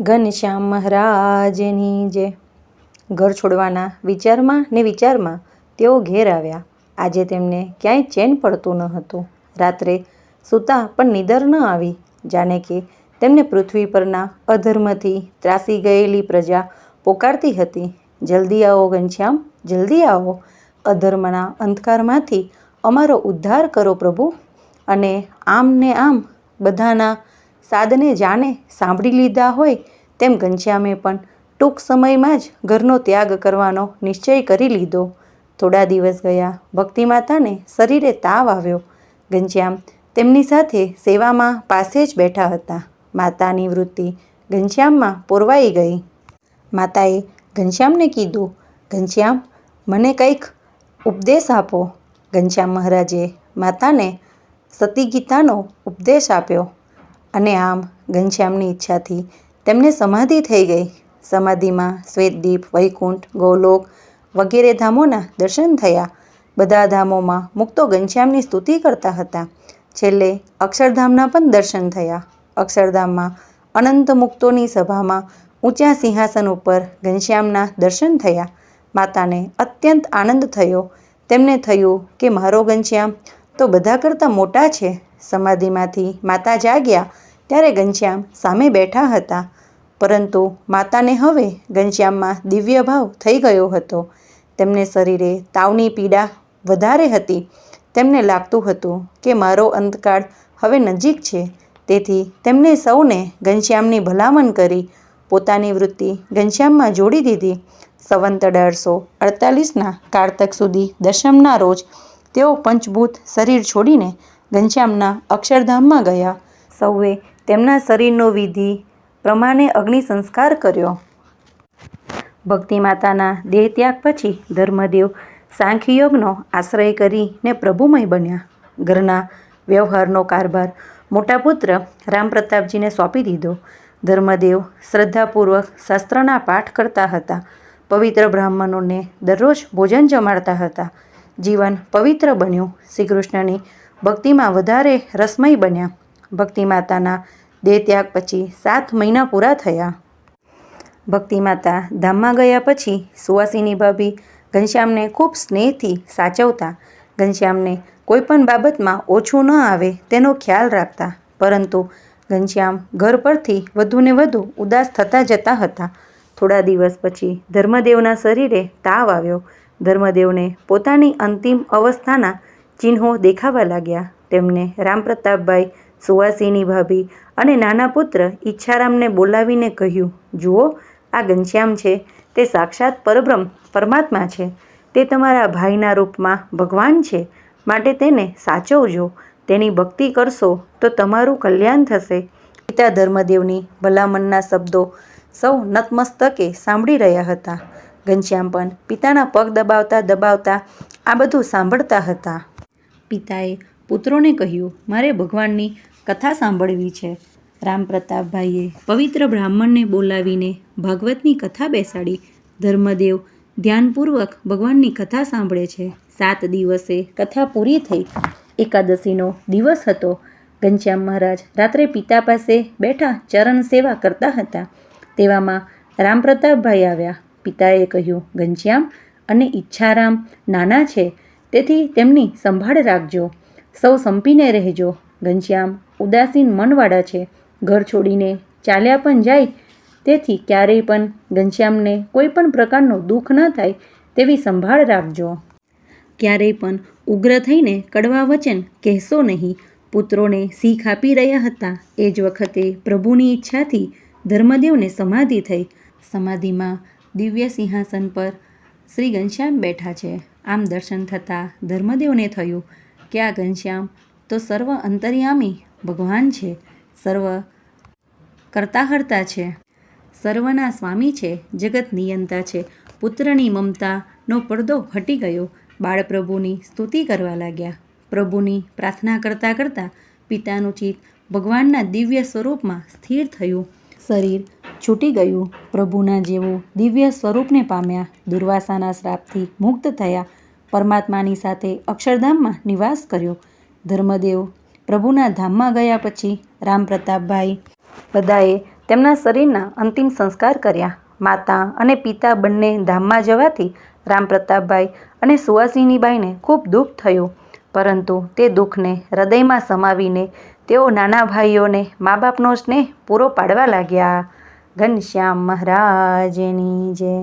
ઘનશ્યામ મહારાજની જે ઘર છોડવાના વિચારમાં ને વિચારમાં તેઓ ઘેર આવ્યા. આજે તેમને ક્યાંય ચેન પડતું ન હતું. રાત્રે સૂતા પણ નિદર ન આવી. જાણે કે તેમને પૃથ્વી પરના અધર્મથી ત્રાસી ગયેલી પ્રજા પોકારતી હતી. જલ્દી આવો ઘનશ્યામ, જલ્દી આવો. અધર્મના અંધકારમાંથી અમારો ઉદ્ધાર કરો પ્રભુ. અને આમ ને આમ બધાના સાદને જાણે સાંભળી લીધા હોય તેમ ઘનશ્યામે પણ ટૂંક સમયમાં જ ઘરનો ત્યાગ કરવાનો નિશ્ચય કરી લીધો. થોડા દિવસ ગયા. ભક્તિ માતાને શરીરે તાવ આવ્યો. ઘનશ્યામ તેમની સાથે સેવામાં પાસે જ બેઠા હતા. માતાની વૃત્તિ ઘનશ્યામમાં પોરવાઈ ગઈ. માતાએ ઘનશ્યામને કીધું, ઘનશ્યામ, મને કંઈક ઉપદેશ આપો. ઘનશ્યામ મહારાજે માતાને સતી ગીતાનો ઉપદેશ આપ્યો. અને આમ ઘનશ્યામની ઈચ્છાથી તેમને સમાધિ થઈ ગઈ. સમાધિમાં શ્વેતદીપ, વૈકુંઠ, ગોલોક વગેરે ધામોના દર્શન થયા. બધા ધામોમાં મુક્તો ઘનશ્યામની સ્તુતિ કરતા હતા. છેલ્લે અક્ષરધામના પણ દર્શન થયા. અક્ષરધામમાં અનંત મુક્તોની સભામાં ઊંચા સિંહાસન ઉપર ઘનશ્યામના દર્શન થયા. માતાને અત્યંત આનંદ થયો. તેમને થયું કે, મારો ઘનશ્યામ, તો બધા કરતાં મોટા છે. સમાધિમાંથી માતા જાગ્યા ત્યારે ઘનશ્યામ સામે બેઠા હતા. પરંતુ માતાને હવે ઘનશ્યામમાં દિવ્ય ભાવ થઈ ગયો હતો. તેમને શરીરે તાવની પીડા વધારે હતી. તેમને લાગતું હતું કે મારો અંતકાળ હવે નજીક છે. તેથી તેમને સૌને ઘનશ્યામની ભલામણ કરી પોતાની વૃત્તિ ઘનશ્યામમાં જોડી દીધી. સંવંત અઢારસો અડતાલીસના કારતક સુધી દશમના રોજ તેઓ પંચભૂત શરીર છોડીને ઘનશ્યામના અક્ષરધામમાં ગયા. સૌએ તેમના શરીરનો વિધિ પ્રમાણે અગ્નિ સંસ્કાર કર્યો. ભક્તિ માતાના દેહત્યાગ પછી ધર્મદેવ સાંખ્યયોગનો આશ્રય કરીને પ્રભુમય બન્યા. ઘરના વ્યવહારનો કારભાર મોટા પુત્ર રામપ્રતાપજીને સોંપી દીધો. ધર્મદેવ શ્રદ્ધાપૂર્વક શાસ્ત્રના પાઠ કરતા હતા. પવિત્ર બ્રાહ્મણોને દરરોજ ભોજન જમાડતા હતા. જીવન પવિત્ર બન્યું. શ્રીકૃષ્ણની ભક્તિમાં વધારે રસમય બન્યા. ભક્તિ માતાના દેહત્યાગ પછી સાત મહિના પૂરા થયા. ભક્તિ માતા ધામમાં ગયા પછી સુવાસીની ભાભી ઘનશ્યામને ખૂબ સ્નેહથી સાચવતા. ઘનશ્યામને કોઈ પણ બાબતમાં ઓછું ન આવે તેનો ખ્યાલ રાખતા. પરંતુ ઘનશ્યામ ઘર પરથી વધુને વધુ ઉદાસ થતા જતા હતા. થોડા દિવસ પછી ધર્મદેવના શરીરે તાવ આવ્યો. ધર્મદેવને પોતાની અંતિમ અવસ્થાના ચિહ્નો દેખાવા લાગ્યા. તેમને રામપ્રતાપભાઈ સુવાસીની ભાભી અને નાના પુત્ર ઈચ્છારામને બોલાવીને કહ્યું, જુઓ, આ ઘનશ્યામ છે. તે સાક્ષાત પરબ્રહ્મ, પરમાત્મા છે. તે તમારા ભાઈના રૂપમાં ભગવાન છે. માટે તેને સાચવજો. તેની ભક્તિ કરશો તો તમારું કલ્યાણ થશે. પિતા ધર્મદેવની ભલામણના શબ્દો સૌ નતમસ્તકે સાંભળી રહ્યા હતા. ઘનશ્યામ પણ પિતાના પગ દબાવતા દબાવતા આ બધું સાંભળતા હતા. પિતાએ પુત્રોને કહ્યું, મારે ભગવાનની કથા સાંભળવી છે. રામપ્રતાપભાઈએ પવિત્ર બ્રાહ્મણને બોલાવીને ભાગવતની કથા બેસાડી. ધર્મદેવ ધ્યાનપૂર્વક ભગવાનની કથા સાંભળે છે. સાત દિવસે કથા પૂરી થઈ. એકાદશીનો દિવસ હતો. ઘનશ્યામ મહારાજ રાત્રે પિતા પાસે બેઠા ચરણ સેવા કરતા હતા. તેવામાં રામપ્રતાપભાઈ આવ્યા. પિતાએ કહ્યું, ઘનશ્યામ, અને ઈચ્છારામ નાના છે. તેથી તેમની સંભાળ રાખજો. સૌ સંપીને રહેજો. ઘનશ્યામ ઉદાસીન મનવાળા છે. ઘર છોડીને ચાલ્યા પણ જાય, તેથી ક્યારેય પણ ઘનશ્યામને કોઈ પણ પ્રકારનું દુઃખ ન થાય તેવી સંભાળ રાખજો. ક્યારેય પણ ઉગ્ર થઈને કડવા વચન કહેશો નહીં. પુત્રોને શીખ આપી રહ્યા હતા. એ જ વખતે પ્રભુની ઈચ્છાથી ધર્મદેવને સમાધિ થઈ. સમાધિમાં દિવ્ય સિંહાસન પર શ્રી ઘનશ્યામ બેઠા છે. આમ દર્શન થતાં ધર્મદેવને થયું કે આ ઘનશ્યામ, તો સર્વ અંતર્યામી ભગવાન છે, સર્વ કરતાહર્તા છે, સર્વના સ્વામી છે, જગત નિયંતા છે, પુત્રની મમતાનો પડદો હટી ગયો, બાળપ્રભુની સ્તુતિ કરવા લાગ્યા. પ્રભુની પ્રાર્થના કરતાં કરતાં પિતાનું ચિત્ત ભગવાનના દિવ્ય સ્વરૂપમાં સ્થિર થયું. શરીર છૂટી ગયું. પ્રભુના જેવું દિવ્ય સ્વરૂપને પામ્યા, દુર્વાસાના શ્રાપથી મુક્ત થયા, પરમાત્માની સાથે અક્ષરધામમાં નિવાસ કર્યો. ધર્મદેવ પ્રભુના ધામમાં ગયા પછી રામ પ્રતાપભાઈ બધાએ તેમના શરીરના અંતિમ સંસ્કાર કર્યા. માતા અને પિતા બંને ધામમાં જવાથી રામપ્રતાપભાઈ અને સુવાસિનીબાઈને ખૂબ દુઃખ થયું. પરંતુ તે દુઃખને હૃદયમાં સમાવીને તેઓ નાના ભાઈઓને મા બાપનો સ્નેહ પૂરો પાડવા લાગ્યા. ઘનશ્યામ મહારાજની જય.